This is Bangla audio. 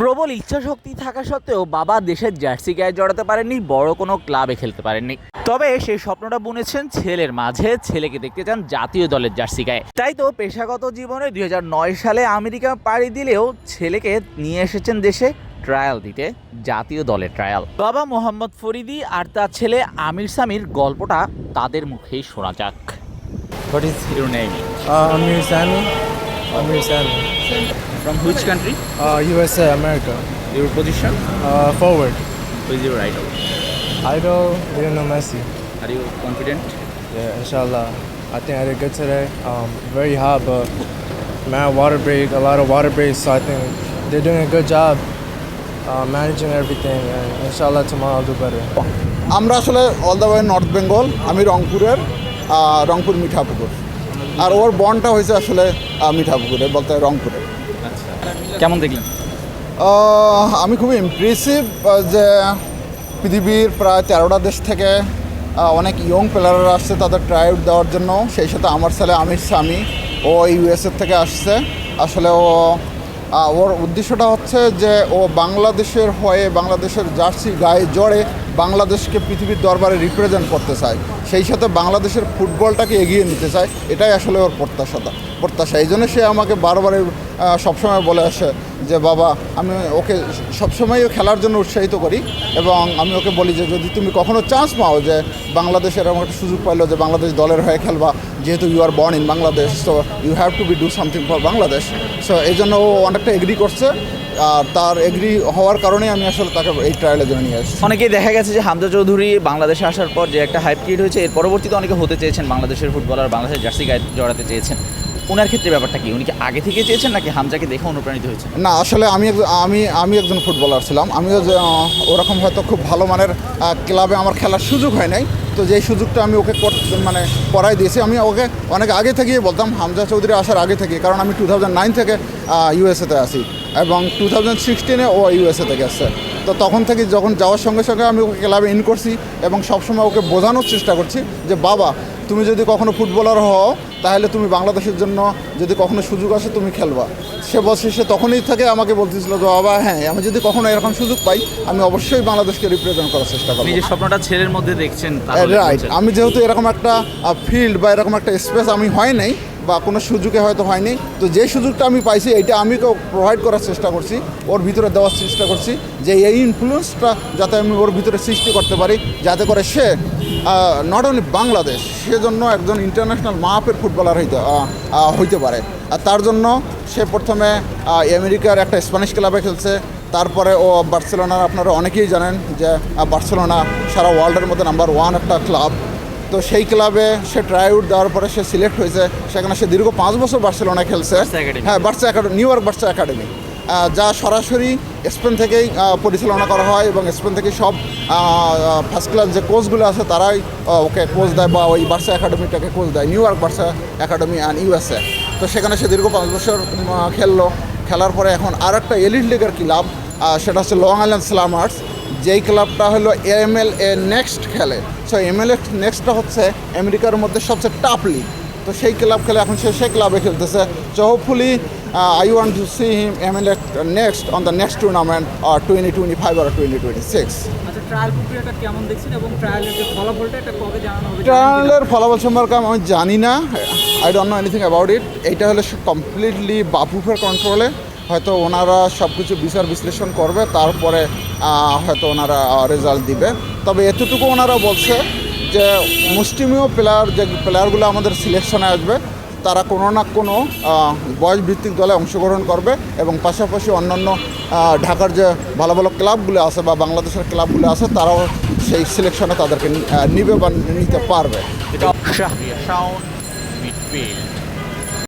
প্রবল ইচ্ছাশক্তি থাকা সত্ত্বেও বাবা দেশের জার্সি গায়ে জড়াতে পারেননি বড় কোনো ক্লাবে খেলতে পারেননি। তবে সেই স্বপ্নটা বুনেছেন ছেলের মাঝে ছেলেকে দেখতে চান জাতীয় দলের জার্সি গায়ে। তাই তো পেশাগত জীবনে দু হাজার নয় সালে আমেরিকা পাড়ি দিলেও ছেলেকে নিয়ে এসেছেন দেশে ট্রায়াল দিতে জাতীয় দলের ট্রায়াল। বাবা মোহাম্মদ ফরিদি আর তার ছেলে আমির সামির গল্পটা তাদের মুখেই শোনা যাক। What is your name Uh, Amir Sami. Amir from which country Uh, USA, America. Your position Uh, forward. Is your idol Idol, Idol, Lionel Messi. R you confident Yeah, inshallah. I think I did good today. Um, very hot, but man, water break, a lot of water breaks. So I think they're doing a good job uh, managing everything. And inshallah, tomorrow I'll do better. আমরা আসলে all the way north Bengal আমি রংপুরের রংপুর মিঠাপুকুর আর ওর বনটা হয়েছে আসলে মিঠাপুকুরে বলতে হয় রংপুরে আচ্ছা কেমন দেখলেন? আমি খুবই ইমপ্রেসিভ যে পৃথিবীর প্রায় তেরোটা দেশ থেকে অনেক ইয়ং প্লেয়াররা আসছে তাদের ট্রাইড দেওয়ার জন্য। সেই সাথে আমার ছেলে আমির স্বামী, ও ইউএসএর থেকে আসছে। আসলে ও ওর উদ্দেশ্যটা হচ্ছে যে ও বাংলাদেশের হয়ে বাংলাদেশের জার্সি গায়ে জড়ে বাংলাদেশকে পৃথিবীর দরবারে রিপ্রেজেন্ট করতে চায়। সেই সাথে বাংলাদেশের ফুটবলটাকে এগিয়ে নিতে চায় এটাই আসলে ওর প্রত্যাশাটা প্রত্যাশা। এই জন্য সে আমাকে বারবারই আহ, সবসময় বলে আসে যে বাবা আমি ওকে সবসময় খেলার জন্য উৎসাহিত করি এবং আমি ওকে বলি যে যদি তুমি কখনো চান্স পাও যে বাংলাদেশের এরকম একটা সুযোগ পাইলো যে বাংলাদেশ দলের হয়ে খেলবা যেহেতু you are born in Bangladesh so you have to be do something for Bangladesh so এই জন্য ও অনেকটা এগ্রি করছে আর তার এগ্রি হওয়ার কারণেই আমি আসলে তাকে এই ট্রায়ালের জন্য নিয়ে আসছি অনেকেই দেখা গেছে যে হামজা চৌধুরী বাংলাদেশে আসার পর যে একটা হাইপ ক্রিয়েট হয়েছে এর পরবর্তীতে অনেকে হতে চেয়েছেন বাংলাদেশের ফুটবলার, বাংলাদেশের জার্সি গায়ে জড়াতে চেয়েছেন। ওনার ক্ষেত্রে ব্যাপারটা কি? উনি কি আগে থেকে চেয়েছেন নাকি হামজাকে দেখে অনুপ্রাণিত হয়েছে না, আসলে আমি আমি আমি একজন ফুটবলার ছিলাম। আমিও ওরকম হয়তো খুব ভালো মানের ক্লাবে আমার খেলার সুযোগ হয় নাই। তো যেই সুযোগটা আমি ওকে মানে করাই দিয়েছি, আমি ওকে অনেক আগে থেকেই বলতাম, হামজা চৌধুরী আসার আগে থেকে কারণ আমি টু থাউজেন্ড নাইন থেকে ইউএসএতে আসি এবং টু থাউজেন্ড সিক্সটিনে ও ইউএসএ থেকে আসছে। তো তখন থেকে যখন যাওয়ার সঙ্গে সঙ্গে আমি ওকে ক্লাবে ইন করছি এবং সবসময় ওকে বোঝানোর চেষ্টা করছি যে বাবা তুমি যদি কখনো ফুটবলার হও তাহলে তুমি বাংলাদেশের জন্য যদি কখনো সুযোগ আসে তুমি খেলবা। সে বলছে সে তখনই থেকে আমাকে বলতেছিল যে বাবা হ্যাঁ আমি যদি কখনো এরকম সুযোগ পাই আমি অবশ্যই বাংলাদেশকে রিপ্রেজেন্ট করার চেষ্টা করব। নিজের স্বপ্নটা ছেলের মধ্যে দেখছেন রাইট আমি যেহেতু এরকম একটা ফিল্ড বা এরকম একটা স্পেস আমি হয় নাই বা কোনো সুযোগে হয়তো হয়নি। তো যে সুযোগটা আমি পাইছি এটা আমি প্রোভাইড করার চেষ্টা করছি, ওর ভিতরে দেওয়ার চেষ্টা করছি যে এই ইনফ্লুয়েন্সটা যাতে আমি ওর ভিতরে সৃষ্টি করতে পারি, যাতে করে সে নট অনলি বাংলাদেশ, সেজন্য একজন ইন্টারন্যাশনাল মাপের ফুটবলার হইতে হইতে পারে। আর তার জন্য সে প্রথমে আমেরিকার একটা স্প্যানিশ ক্লাবে খেলছে, তারপরে ও বার্সেলোনার, আপনারা অনেকেই জানেন যে বার্সেলোনা সারা ওয়ার্ল্ডের মধ্যে নাম্বার ওয়ান একটা ক্লাব তো সেই ক্লাবে সে ট্রাই আউট দেওয়ার পরে সে সিলেক্ট হয়েছে। সেখানে সে দীর্ঘ পাঁচ বছর বার্সেলোনায় খেলছে। হ্যাঁ Barca academy New York Barca academy যা সরাসরি স্পেন থেকেই পরিচালনা করা হয় এবং স্পেন থেকে সব ফার্স্ট ক্লাস যে কোচগুলো আছে তারাই ওকে কোচ দেয় বা ওই বার্সা একাডেমিটাকে কোচ দেয়। New York Barca academy and USA তো সেখানে সে দীর্ঘ পাঁচ বছর খেললো। খেলার পরে এখন আর একটা এলিট লিগের ক্লাব সেটা হচ্ছে লং আইল্যান্ড স্লামার্স যেই ক্লাবটা হলো এম এল এ নেক্সট খেলে। সো এমএল এ নেক্সটটা হচ্ছে আমেরিকার মধ্যে সবচেয়ে টাফ লিগ তো সেই ক্লাব খেলে এখন সে সেই ক্লাবে খেলতেছে। So hopefully I want to see him ML A next on the next tournament R twenty twenty five আর টোয়েন্টি টোয়েন্টি সিক্স আচ্ছা ট্রায়ালের ফলাফল সম্পর্কে আমি জানি না। I don't know anything about it এইটা হলো কমপ্লিটলি বাপুফের কন্ট্রোলে হয়তো ওনারা সব কিছু বিচার বিশ্লেষণ করবে তারপরে হয়তো ওনারা রেজাল্ট দিবে। তবে এতটুকু ওনারা বলছে যে মুষ্টিমীয় প্লেয়ার যে প্লেয়ারগুলো আমাদের সিলেকশনে আসবে তারা কোনো না কোনো আহ, বয়সভিত্তিক দলে অংশগ্রহণ করবে এবং পাশাপাশি অন্যান্য ঢাকার যে ভালো ভালো ক্লাবগুলো আছে বা বাংলাদেশের ক্লাবগুলো আছে তারাও সেই সিলেকশনে তাদেরকে নিবে বা নিতে পারবে।